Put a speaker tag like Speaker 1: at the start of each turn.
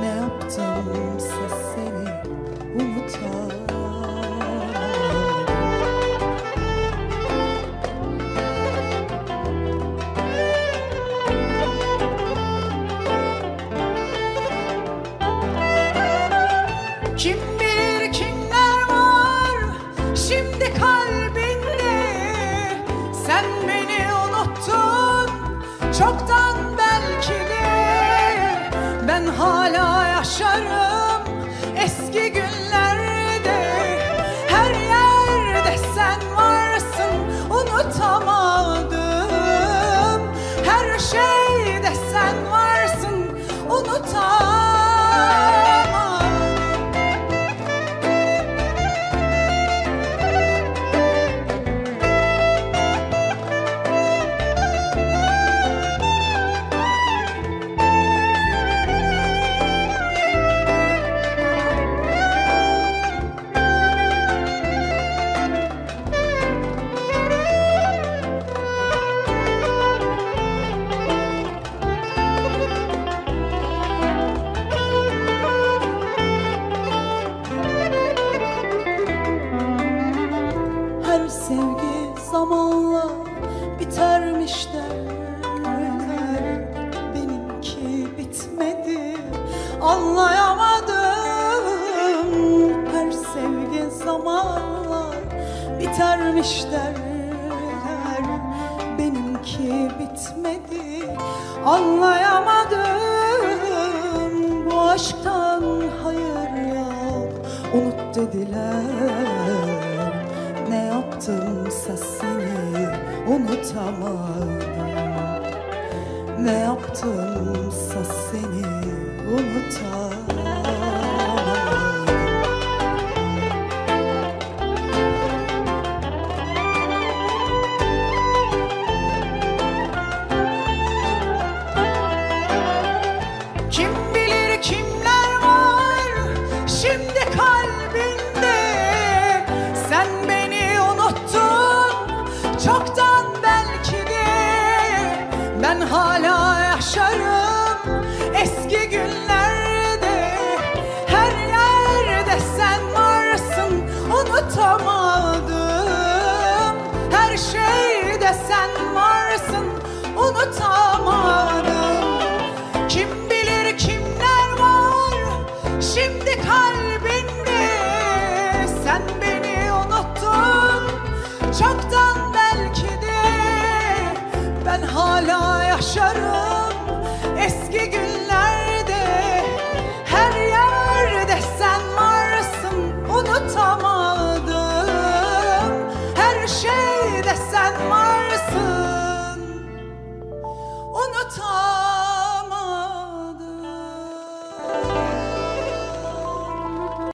Speaker 1: Ne yaptımsa seni unutamadım Kim bilir kimler var şimdi kalbinde? Sen beni unuttun çoktan hala yaşarım. Eski günlerde anlayamadım. Her sevgi zamanla bitermiş derler. Benimki bitmedi. Anlayamadım. Bu aşktan hayır yok. Unut dediler. Ne yaptımsa seni unutamadım. Ne yaptımsa Ben hala yaşarım hala yaşarım. Eski günlerde